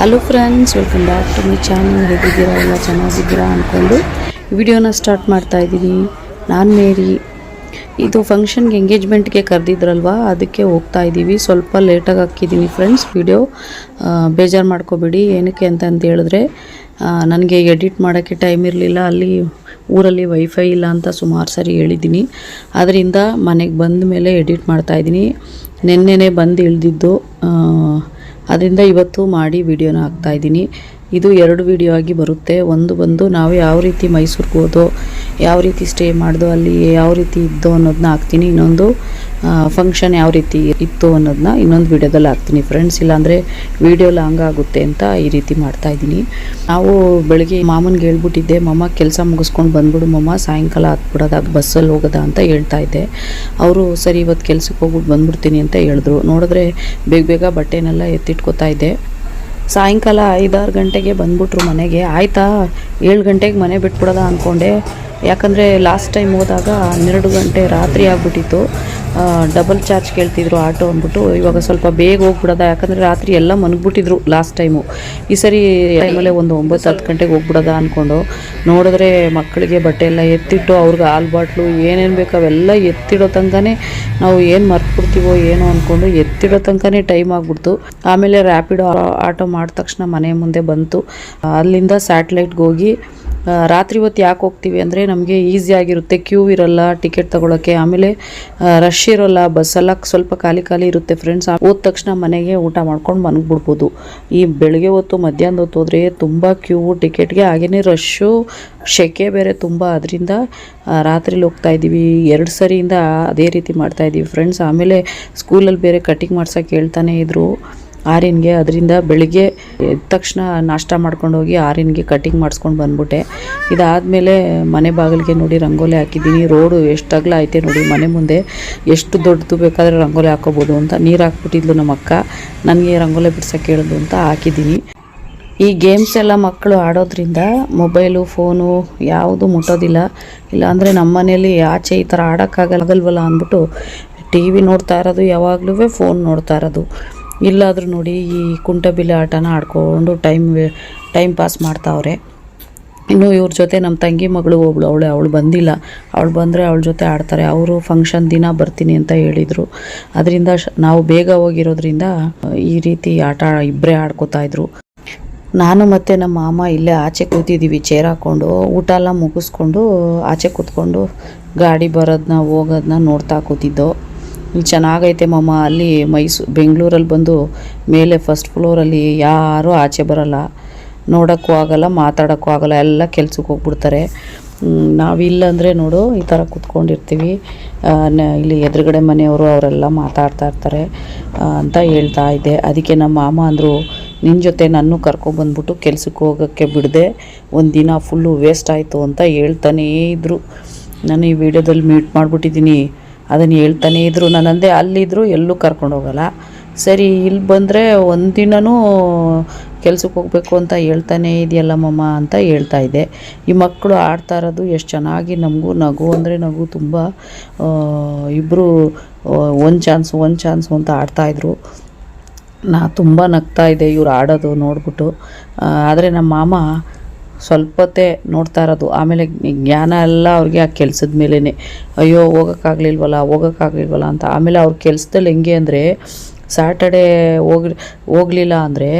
Hello friends welcome back to my channel ಹೇಗಿದ್ದೀರಾ? ಎಲ್ಲ ಚೆನ್ನಾಗಿದ್ದೀರಾ ಅಂದ್ಕೊಂಡು ವಿಡಿಯೋನ ಸ್ಟಾರ್ಟ್ ಮಾಡ್ತಾ ಇದ್ದೀನಿ. ನಾನು ಮೇರಿ. ಇದು ಫಂಕ್ಷನ್ಗೆ ಎಂಗೇಜ್ಮೆಂಟ್ಗೆ ಕರೆದಿದ್ರಲ್ವಾ? ಅದಕ್ಕೆ ಹೋಗ್ತಾ ಇದ್ದೀವಿ. ಸ್ವಲ್ಪ ಲೇಟಾಗಿ ಹಾಕಿದ್ದೀನಿ ಫ್ರೆಂಡ್ಸ್ ವಿಡಿಯೋ ಬೇಜಾರು ಮಾಡ್ಕೋಬೇಡಿ. ಏನಕ್ಕೆ ಅಂತ ಹೇಳಿದ್ರೆ ನನಗೆ ಎಡಿಟ್ ಮಾಡೋಕ್ಕೆ ಟೈಮ್ ಇರಲಿಲ್ಲ. ಅಲ್ಲಿ ಊರಲ್ಲಿ ವೈಫೈ ಇಲ್ಲ ಅಂತ ಸುಮಾರು ಸರಿ ಹೇಳಿದ್ದೀನಿ. ಅದರಿಂದ ಮನೆಗೆ ಬಂದ ಮೇಲೆ ಎಡಿಟ್ ಮಾಡ್ತಾಯಿದ್ದೀನಿ ನಿನ್ನೆನೇ ಬಂದು ಇಳಿದಿದ್ದು ಅದರಿಂದ ಇವತ್ತು ಮಾಡಿ ವಿಡಿಯೋನ ಹಾಕ್ತಾ ಇದ್ದೀನಿ. ಇದು ಎರಡು ವಿಡಿಯೋ ಆಗಿ ಬರುತ್ತೆ. ಒಂದು ಬಂದು ನಾವು ಯಾವ ರೀತಿ ಮೈಸೂರಿಗೆ ಹೋದೋ, ಯಾವ ರೀತಿ ಸ್ಟೇ ಮಾಡಿದೋ, ಅಲ್ಲಿ ಯಾವ ರೀತಿ ಇದ್ದೋ ಅನ್ನೋದನ್ನ ಹಾಕ್ತೀನಿ. ಇನ್ನೊಂದು ಫಂಕ್ಷನ್ ಯಾವ ರೀತಿ ಇತ್ತು ಅನ್ನೋದನ್ನ ಇನ್ನೊಂದು ವಿಡಿಯೋದಲ್ಲಿ ಹಾಕ್ತೀನಿ. ಫ್ರೆಂಡ್ಸ್ ಇಲ್ಲಾಂದರೆ ವಿಡಿಯೋ ಲಾಂಗ್ ಆಗುತ್ತೆ ಅಂತ ಈ ರೀತಿ ಮಾಡ್ತಾ ಇದ್ದೀನಿ. ನಾವು ಬೆಳಗ್ಗೆ ಮಾಮನ್ಗೆ ಹೇಳ್ಬಿಟ್ಟಿದ್ದೆ, ಮಮ್ಮ, ಕೆಲಸ ಮುಗಿಸ್ಕೊಂಡು ಬಂದ್ಬಿಡು ಮಮ್ಮ, ಸಾಯಂಕಾಲ ಹತ್ಬಿಡೋದಾಗ ಬಸ್ಸಲ್ಲಿ ಹೋಗೋದ ಅಂತ ಹೇಳ್ತಾ ಇದ್ದೆ. ಅವರು, ಸರಿ, ಇವತ್ತು ಕೆಲಸಕ್ಕೆ ಹೋಗ್ಬಿಟ್ಟು ಬಂದ್ಬಿಡ್ತೀನಿ ಅಂತ ಹೇಳಿದ್ರು. ನೋಡಿದ್ರೆ ಬೇಗ ಬೇಗ ಬಟ್ಟೆನೆಲ್ಲ ಎತ್ತಿಟ್ಕೋತಾ ಇದ್ದೆ. ಸಾಯಂಕಾಲ ಐದಾರು ಗಂಟೆಗೆ ಬಂದ್ಬಿಟ್ರು ಮನೆಗೆ. ಆಯಿತಾ? ಏಳು ಗಂಟೆಗೆ ಮನೆ ಬಿಟ್ಬಿಡೋದ ಅಂದ್ಕೊಂಡೆ ಯಾಕಂದರೆ ಲಾಸ್ಟ್ ಟೈಮ್ ಹೋದಾಗ ಹನ್ನೆರಡು ಗಂಟೆ ರಾತ್ರಿ ಆಗಿಬಿಟ್ಟಿತ್ತು. ಡಬಲ್ ಚಾರ್ಜ್ ಕೇಳ್ತಿದ್ರು ಆಟೋ ಅಂದ್ಬಿಟ್ಟು. ಇವಾಗ ಸ್ವಲ್ಪ ಬೇಗ ಹೋಗ್ಬಿಡೋದ, ಯಾಕಂದರೆ ರಾತ್ರಿ ಎಲ್ಲ ಮನಗ್ಬಿಟ್ಟಿದ್ರು ಲಾಸ್ಟ್ ಟೈಮು ಈ ಸರಿ ಟೈಮಲ್ಲೇ ಒಂದು ಒಂಬತ್ತು ಹತ್ತು ಗಂಟೆಗೆ ಹೋಗ್ಬಿಡೋದ ಅಂದ್ಕೊಂಡು ನೋಡಿದ್ರೆ ಮಕ್ಕಳಿಗೆ ಬಟ್ಟೆ ಎಲ್ಲ ಎತ್ತಿಟ್ಟು, ಅವ್ರಿಗೆ ಹಾಲು ಬಾಟ್ಲು ಏನೇನು ಬೇಕು ಅವೆಲ್ಲ ಎತ್ತಿಡೋ ತನಕನೇ ನಾವು ಏನು ಮರ್ತ್ಬಿಡ್ತೀವೋ ಏನೋ ಅಂದ್ಕೊಂಡು ಎತ್ತಿಡೋ ತನಕನೇ ಟೈಮ್ ಆಗ್ಬಿಡ್ತು. ಆಮೇಲೆ ರ್ಯಾಪಿಡೋ ಆಟೋ ಮಾಡಿದ ತಕ್ಷಣ ಮನೆ ಮುಂದೆ ಬಂತು. ಅಲ್ಲಿಂದ ಸ್ಯಾಟ್ಲೈಟ್ಗೆ ಹೋಗಿ ರಾತ್ರಿ ಹೊತ್ತು ಯಾಕೆ ಹೋಗ್ತೀವಿ ಅಂದರೆ ನಮಗೆ ಈಸಿಯಾಗಿರುತ್ತೆ ಕ್ಯೂ ಇರಲ್ಲ ಟಿಕೆಟ್ ತೊಗೊಳಕ್ಕೆ. ಆಮೇಲೆ ರಶ್ ಇರೋಲ್ಲ ಬಸ್ಸೆಲ್ಲ ಸ್ವಲ್ಪ ಖಾಲಿ ಖಾಲಿ ಇರುತ್ತೆ ಫ್ರೆಂಡ್ಸ್ ಹೋದ ತಕ್ಷಣ ಮನೆಗೆ ಊಟ ಮಾಡ್ಕೊಂಡು ಮನಗ್ಬಿಡ್ಬೋದು ಈ ಬೆಳಗ್ಗೆ ಹೊತ್ತು ಮಧ್ಯಾಹ್ನ ಹೊತ್ತು ಹೋದರೆ ತುಂಬ ಕ್ಯೂ ಟಿಕೆಟ್ಗೆ ಹಾಗೆಯೇ ರಶ್ಶು ಶೆಕೆ ಬೇರೆ ತುಂಬ. ಅದರಿಂದ ರಾತ್ರಿಲಿ ಹೋಗ್ತಾ ಇದ್ದೀವಿ. ಎರಡು ಸರಿಯಿಂದ ಅದೇ ರೀತಿ ಮಾಡ್ತಾ ಇದ್ದೀವಿ ಫ್ರೆಂಡ್ಸ್ ಆಮೇಲೆ ಸ್ಕೂಲಲ್ಲಿ ಬೇರೆ ಕಟಿಂಗ್ ಮಾಡ್ಸೋಕೆ ಹೇಳ್ತಾನೆ ಇದ್ರು. ಆರಿನ್ಗೆ ಅದರಿಂದ ಬೆಳಿಗ್ಗೆ ಎದ್ದ ತಕ್ಷಣ ನಾಷ್ಟ ಮಾಡ್ಕೊಂಡು ಹೋಗಿ ಆರಿನ್ಗೆ ಕಟಿಂಗ್ ಮಾಡಿಸ್ಕೊಂಡು ಬಂದ್ಬಿಟ್ಟೆ. ಇದಾದಮೇಲೆ ಮನೆ ಬಾಗಿಲಿಗೆ ನೋಡಿ ರಂಗೋಲಿ ಹಾಕಿದ್ದೀನಿ. ರೋಡು ಎಷ್ಟು ಅಗಲ ಐತೆ ನೋಡಿ ಮನೆ ಮುಂದೆ. ಎಷ್ಟು ದೊಡ್ಡದು ಬೇಕಾದರೆ ರಂಗೋಲಿ ಹಾಕೋಬೋದು ಅಂತ ನೀರು ಹಾಕ್ಬಿಟ್ಟಿದ್ಲು ನಮ್ಮ ಅಕ್ಕ. ನನಗೆ ರಂಗೋಲಿ ಬಿಡ್ಸೋಕೆ ಹೇಳಿದ್ರು ಅಂತ ಹಾಕಿದ್ದೀನಿ. ಈ ಗೇಮ್ಸ್ ಎಲ್ಲ ಮಕ್ಕಳು ಆಡೋದ್ರಿಂದ ಮೊಬೈಲು ಫೋನು ಯಾವುದು ಮುಟ್ಟೋದಿಲ್ಲ. ಇಲ್ಲಾಂದರೆ ನಮ್ಮ ಮನೇಲಿ ಆಚೆ ಈ ಥರ ಆಗಲ್ವಲ್ಲ ಅಂದ್ಬಿಟ್ಟು ಟಿ ವಿ ನೋಡ್ತಾ ಇರೋದು ಯಾವಾಗಲೂ ಫೋನ್ ನೋಡ್ತಾ ಇರೋದು. ಇಲ್ಲಾದರೂ ನೋಡಿ ಈ ಕುಂಟಬಿಲ್ಲೆ ಆಟನ ಆಡ್ಕೊಂಡು ಟೈಮ್ ಟೈಮ್ ಪಾಸ್ ಮಾಡ್ತಾವ್ರೆ. ಇನ್ನು ಇವ್ರ ಜೊತೆ ನಮ್ಮ ತಂಗಿ ಮಗಳು ಒಬ್ಳು, ಅವಳು ಅವಳು ಬಂದಿಲ್ಲ. ಅವಳು ಬಂದರೆ ಅವಳ ಜೊತೆ ಆಡ್ತಾರೆ. ಅವರು ಫಂಕ್ಷನ್ ದಿನ ಬರ್ತೀನಿ ಅಂತ ಹೇಳಿದರು. ಅದರಿಂದ ನಾವು ಬೇಗ ಹೋಗಿರೋದ್ರಿಂದ ಈ ರೀತಿ ಆಟ ಇಬ್ಬರೇ ಆಡ್ಕೋತಾ ಇದ್ರು. ನಾನು ಮತ್ತು ನಮ್ಮ ಮಾಮ ಇಲ್ಲೇ ಆಚೆ ಕೂತಿದ್ದೀವಿ ಚೇರ್ ಹಾಕ್ಕೊಂಡು ಊಟ ಎಲ್ಲ ಮುಗಿಸ್ಕೊಂಡು ಆಚೆ ಕೂತ್ಕೊಂಡು ಗಾಡಿ ಬರೋದನ್ನ ಹೋಗೋದನ್ನ ನೋಡ್ತಾ ಕೂತಿದ್ದೋ. ಇಲ್ಲಿ ಚೆನ್ನಾಗೈತೆ ಮಾಮ. ಅಲ್ಲಿ ಮೈಸೂ, ಬೆಂಗಳೂರಲ್ಲಿ ಬಂದು ಮೇಲೆ ಫಸ್ಟ್ ಫ್ಲೋರಲ್ಲಿ ಯಾರೂ ಆಚೆ ಬರಲ್ಲ. ನೋಡೋಕ್ಕೂ ಆಗಲ್ಲ, ಮಾತಾಡೋಕ್ಕೂ ಆಗಲ್ಲ. ಎಲ್ಲ ಕೆಲ್ಸಕ್ಕೆ ಹೋಗ್ಬಿಡ್ತಾರೆ. ನಾವಿಲ್ಲ ನಾವಿಲ್ಲಂದರೆ ನೋಡು, ಈ ಥರ ಕೂತ್ಕೊಂಡಿರ್ತೀವಿ. ಇಲ್ಲಿ ಎದುರುಗಡೆ ಮನೆಯವರು ಅವರೆಲ್ಲ ಮಾತಾಡ್ತಾ ಇರ್ತಾರೆ ಅಂತ ಹೇಳ್ತಾ ಇದ್ದೆ. ಅದಕ್ಕೆ ನಮ್ಮ ಮಾಮ ಅಂದರು ನಿನ್ನ ಜೊತೆ ನಾನು ಕರ್ಕೊಬಂದ್ಬಿಟ್ಟು ಕೆಲ್ಸಕ್ಕೆ ಹೋಗೋಕ್ಕೆ ಬಿಡದೆ. ಒಂದು ದಿನ ಫುಲ್ಲು ವೇಸ್ಟ್ ಆಯಿತು ಅಂತ ಹೇಳ್ತಾನೇ ಇದ್ದರು ನಾನು ಈ ವಿಡಿಯೋದಲ್ಲಿ ಮ್ಯೂಟ್ ಮಾಡಿಬಿಟ್ಟಿದ್ದೀನಿ. ಅದನ್ನು ಹೇಳ್ತಾನೆ ಇದ್ರು. ನಾನಂದೆ ಅಂದೆ ಅಲ್ಲಿದ್ದರು ಎಲ್ಲೂ ಕರ್ಕೊಂಡು ಹೋಗಲ್ಲ. ಸರಿ, ಇಲ್ಲಿ ಬಂದರೆ ಒಂದಿನವೂ ಕೆಲ್ಸಕ್ಕೆ ಹೋಗ್ಬೇಕು ಅಂತ ಹೇಳ್ತಾನೇ ಇದೆಯಲ್ಲ ಮಮ್ಮ ಅಂತ ಹೇಳ್ತಾ ಇದ್ದೆ. ಈ ಮಕ್ಕಳು ಆಡ್ತಾ ಇರೋದು ಎಷ್ಟು ಚೆನ್ನಾಗಿ ನಮಗೂ ನಗು ಅಂದರೆ ನಗು ತುಂಬ ಇಬ್ಬರು ಒಂದು ಚಾನ್ಸ್ ಒಂದು ಚಾನ್ಸು ಅಂತ ಆಡ್ತಾಯಿದ್ರು ನಾ ತುಂಬ ನಗ್ತಾ ಇದ್ದೆ ಇವ್ರು ಆಡೋದು ನೋಡ್ಬಿಟ್ಟು. ಆದರೆ ನಮ್ಮ ಮಾಮ ಸ್ವಲ್ಪ ಹೊತ್ತೇ ನೋಡ್ತಾ ಇರೋದು. ಆಮೇಲೆ ಜ್ಞಾನ ಎಲ್ಲ ಅವ್ರಿಗೆ ಆ ಕೆಲಸದ ಮೇಲೇ ಅಯ್ಯೋ, ಹೋಗೋಕ್ಕಾಗ್ಲಿಲ್ವಲ್ಲ ಹೋಗೋಕ್ಕಾಗ್ಲಿಲ್ವಲ್ಲ ಅಂತ. ಆಮೇಲೆ ಅವ್ರ ಕೆಲಸದಲ್ಲಿ ಹೆಂಗೆ ಅಂದರೆ ಸ್ಯಾಟರ್ಡೇ ಹೋಗಿ ಹೋಗಲಿಲ್ಲ ಅಂದರೆ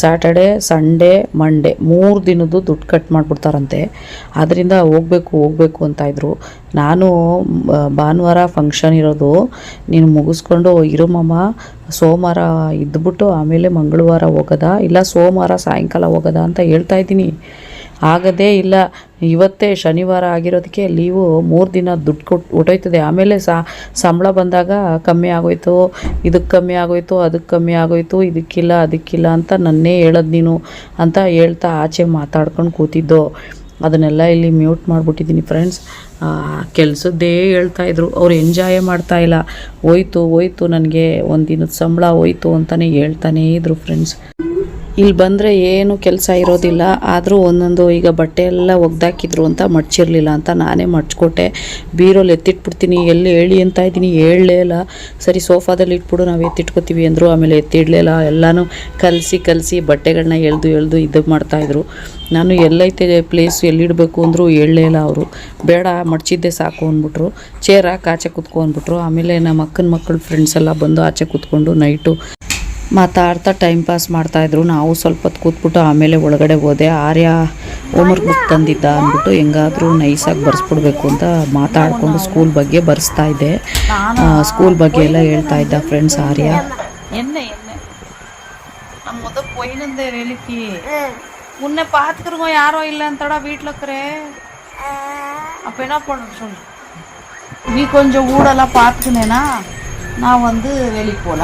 ಸ್ಯಾಟರ್ಡೇ ಸಂಡೇ ಮಂಡೇ ಮೂರು ದಿನದ್ದು ದುಡ್ಡು ಕಟ್ ಮಾಡಿಬಿಡ್ತಾರಂತೆ. ಆದ್ದರಿಂದ ಹೋಗಬೇಕು ಹೋಗಬೇಕು ಅಂತ ಇದ್ರು. ನಾನು ಭಾನುವಾರ ಫಂಕ್ಷನ್ ಇರೋದು. ನೀನು ಮುಗಿಸ್ಕೊಂಡು ಇರುಮಮ್ಮ ಮಾಮ. ಸೋಮವಾರ ಇದ್ಬಿಟ್ಟು ಆಮೇಲೆ ಮಂಗಳವಾರ ಹೋಗೋದಾ? ಇಲ್ಲ ಸೋಮವಾರ ಸಾಯಂಕಾಲ ಹೋಗೋದಾ ಅಂತ ಹೇಳ್ತಾ ಇದ್ದೀನಿ. ಆಗದೇ ಇಲ್ಲ. ಇವತ್ತೇ ಶನಿವಾರ ಆಗಿರೋದಕ್ಕೆ ಲೀವು ಮೂರು ದಿನ ದುಡ್ಡು ಕೊಟ್ಟು ಹೊಟ್ಟೋಯ್ತದೆ ಆಮೇಲೆ ಸಂಬಳ ಬಂದಾಗ ಕಮ್ಮಿ ಆಗೋಯ್ತು. ಇದಕ್ಕೆ ಕಮ್ಮಿ ಆಗೋಯ್ತು ಅದಕ್ಕೆ ಕಮ್ಮಿ ಆಗೋಯ್ತು, ಇದಕ್ಕಿಲ್ಲ, ಅದಕ್ಕಿಲ್ಲ ಅಂತ ನನ್ನೇ ಹೇಳೋದು ನೀನು ಅಂತ ಹೇಳ್ತಾ ಆಚೆ ಮಾತಾಡ್ಕೊಂಡು ಕೂತಿದ್ದೋ. ಅದನ್ನೆಲ್ಲ ಇಲ್ಲಿ ಮ್ಯೂಟ್ ಮಾಡಿಬಿಟ್ಟಿದ್ದೀನಿ ಫ್ರೆಂಡ್ಸ್. ಕೆಲಸದ್ದೇ ಹೇಳ್ತಾ ಇದ್ರು. ಅವ್ರು ಎಂಜಾಯ್ ಮಾಡ್ತಾ ಇಲ್ಲ. ಹೋಯ್ತು ಹೋಯ್ತು ನನಗೆ ಒಂದು ದಿನದ ಸಂಬಳ ಹೋಯ್ತು ಅಂತಲೇ ಹೇಳ್ತಾನೇ ಇದ್ರು ಫ್ರೆಂಡ್ಸ್. ಇಲ್ಲಿ ಬಂದರೆ ಏನು ಕೆಲಸ ಇರೋದಿಲ್ಲ. ಆದರೂ ಒಂದೊಂದು ಈಗ ಬಟ್ಟೆ ಎಲ್ಲ ಒಗ್ದಾಕಿದ್ರು ಅಂತ ಮಡ್ಚಿರಲಿಲ್ಲ ಅಂತ ನಾನೇ ಮಡ್ಚ್ಕೊಟ್ಟೆ. ಬೀರೋಲ್ಲಿ ಎತ್ತಿಟ್ಬಿಡ್ತೀನಿ, ಎಲ್ಲಿ ಹೇಳಿ ಅಂತ ಇದ್ದೀನಿ, ಹೇಳಲೇ ಇಲ್ಲ. ಸರಿ, ಸೋಫಾದಲ್ಲಿ ಇಟ್ಬಿಡು, ನಾವು ಎತ್ತಿಟ್ಕೊತೀವಿ ಅಂದರು, ಆಮೇಲೆ ಎತ್ತಿಡ್ಲಿಲ್ಲ ಎಲ್ಲನೂ ಕಲಸಿ ಕಲಸಿ ಬಟ್ಟೆಗಳನ್ನ ಎಳೆದು ಎಳೆದು ಇದು ಮಾಡ್ತಾಯಿದ್ರು ನಾನು ಎಲ್ಲೈತೆ ಪ್ಲೇಸ್ ಎಲ್ಲಿಡಬೇಕು ಅಂದರು ಹೇಳಲೇ ಇಲ್ಲ ಅವರು. ಬೇಡ, ಮಡ್ಚಿದ್ದೆ ಸಾಕು ಅಂದ್ಬಿಟ್ರು. ಚೇರ್ ಹಾಕಿ ಆಚೆ ಕೂತ್ಕೊ ಅಂದ್ಬಿಟ್ರು ಆಮೇಲೆ ನಮ್ಮ ಅಕ್ಕನ ಮಕ್ಕಳು ಫ್ರೆಂಡ್ಸ್ ಎಲ್ಲ ಬಂದು ಆಚೆ ಕೂತ್ಕೊಂಡು ನೈಟು ಮಾತಾಡ್ತಾ ಟೈಮ್ ಪಾಸ್ ಮಾಡ್ತಾಯಿದ್ರು ನಾವು ಸ್ವಲ್ಪ ಹೊತ್ತು ಕೂತ್ಬಿಟ್ಟು ಆಮೇಲೆ ಒಳಗಡೆ ಹೋದೆ ಆರ್ಯ ಹೋಮ್ವರ್ಕ್ ಬುಕ್ ತಂದಿದ್ದ ಅಂದ್ಬಿಟ್ಟು ಹೆಂಗಾದರೂ ನೈಸಾಗಿ ಬರ್ಸ್ಬಿಡ್ಬೇಕು ಅಂತ ಮಾತಾಡಿಕೊಂಡು ಸ್ಕೂಲ್ ಬಗ್ಗೆ ಬರ್ಸ್ತಾ ಇದ್ದೆ ಸ್ಕೂಲ್ ಬಗ್ಗೆ ಎಲ್ಲ ಹೇಳ್ತಾ ಇದ್ದ ಫ್ರೆಂಡ್ಸ್ ಆರ್ಯ என்ன என்ன நம்ம முத போயினந்தே வேலைக்கு உன்னை பார்த்துக்கிறவங்க யாரும் இல்லைன்னுடா வீட்டில் இருக்கிறே அப்போ என்ன பண்ணணும் சொல்லு நீ கொஞ்சம் ஊடெல்லாம் பார்த்துக்கினேனா நான் வந்து வேலைக்கு போகல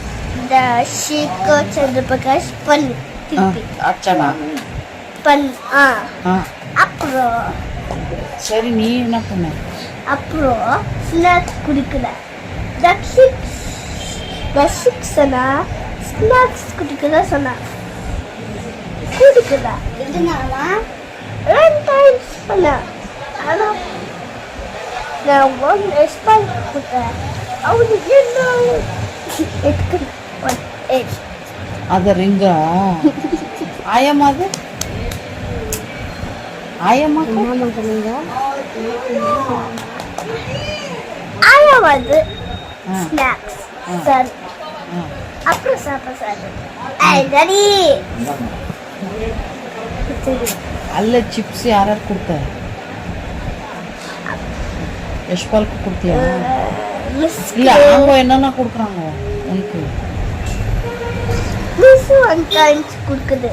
பண்ணிருந்து இந்த ஷீகோ சந்திரபிரகாஷ் பண்ணு திருப்பி அச்சனா பண்ணு ஆ ஆ அப்புறம் சரி நீ என்ன பண்ண அப்புறம் ஸ்நாக்ஸ் குடிக்கல தக்ஷிக்ஸ் தக்ஷிக் சொன்னா ஸ்நாக்ஸ் குடிக்கல சொன்னா குடிக்கல எதுனாலா ரெண்டு டைம்ஸ் பண்ண ஆனா நான் ஒன் எக்ஸ்பைல் கொடுத்தேன் அவனுக்கு என்ன எடுக்கல edge. அது ரிங்கா ஆயமா அது ஆயமா ஆயம் அது ஸ்நாக்ஸ் சார் அப்புறம் சாப்பிட சார் ஐ ரெடி ಅಲ್ಲ ಚಿಪ್ಸ್ ಯಾರ್ಯಾರು ಕೊಡ್ತಾರೆ ಯಶ್ಪಾಲ್ಕು ಕೊಡ್ತೀಯ ಇಲ್ಲ ಹಂಗೋ ಏನೋ ಕೊಡ್ಕ್ರಾಂಗೋ மிஸ் ஒன் டைம்ஸ் கொடுக்குது.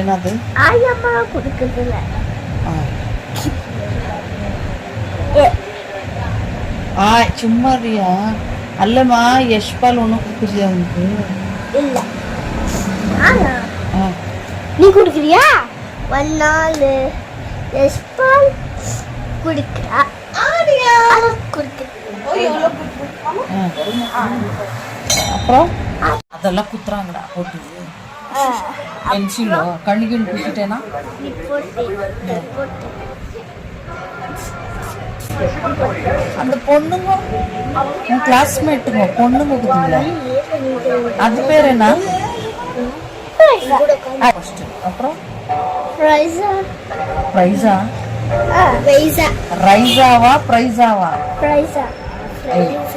என்னது? ஆயம்மா கொடுக்குதுல ஆ. சும்மா ரியா அல்லம்மா யஷ்பால் ஒன்றும் கொடுக்குறியா உனக்கு? இல்ல. நீ குடுக்குறியா? ஒரு நாள் எஸ்பால் குடிக்கிறா குடிக்குது. அப்புறம்? அதெல்லாம் குத்துறாங்கடா போட்டு. பென்சிலோ கண்ணுக்கு குத்திட்டேனா? அந்த பொண்ணுங்க உன் கிளாஸ்மேட்டுங்க பொண்ணுங்க குத்துங்களா. அது பேர் என்ன? ஃபர்ஸ்ட் அப்புறம்? ரைஸா ப்ரைஸா ரைஸா ரைஸாவா ப்ரைஸாவா ரைஸா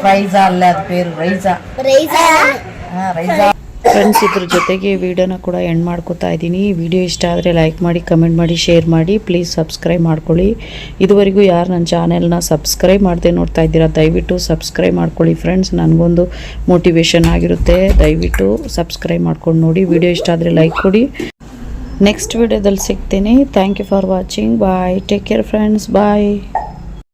ಪ್ರೈಸಾ ಅಲ್ಲ ಅದು ಪೇರು ರೈಸಾ ರೈಸಾ ಹಾಂ ರೈಸಾ ಫ್ರೆಂಡ್ಸ್ ಇದ್ರ ಜೊತೆಗೆ ವಿಡಿಯೋನ ಕೂಡ ಎಂಡ್ ಮಾಡ್ಕೋತಾ ಇದ್ದೀನಿ. ವಿಡಿಯೋ ಇಷ್ಟ ಆದರೆ ಲೈಕ್ ಮಾಡಿ ಕಮೆಂಟ್ ಮಾಡಿ ಶೇರ್ ಮಾಡಿ ಪ್ಲೀಸ್ ಸಬ್ಸ್ಕ್ರೈಬ್ ಮಾಡ್ಕೊಳ್ಳಿ. ಇದುವರೆಗೂ ಯಾರು ನನ್ನ ಚಾನೆಲ್ನ ಸಬ್ಸ್ಕ್ರೈಬ್ ಮಾಡದೆ ನೋಡ್ತಾ ಇದ್ದೀರಾ ದಯವಿಟ್ಟು ಸಬ್ಸ್ಕ್ರೈಬ್ ಮಾಡ್ಕೊಳ್ಳಿ ಫ್ರೆಂಡ್ಸ್ ನನಗೊಂದು ಮೋಟಿವೇಶನ್ ಆಗಿರುತ್ತೆ. ದಯವಿಟ್ಟು ಸಬ್ಸ್ಕ್ರೈಬ್ ಮಾಡ್ಕೊಂಡು ನೋಡಿ. ವಿಡಿಯೋ ಇಷ್ಟ ಆದರೆ ಲೈಕ್ ಕೊಡಿ. ನೆಕ್ಸ್ಟ್ ವಿಡಿಯೋದಲ್ಲಿ ಸಿಗ್ತೀನಿ. Thank you for watching bye take care friends bye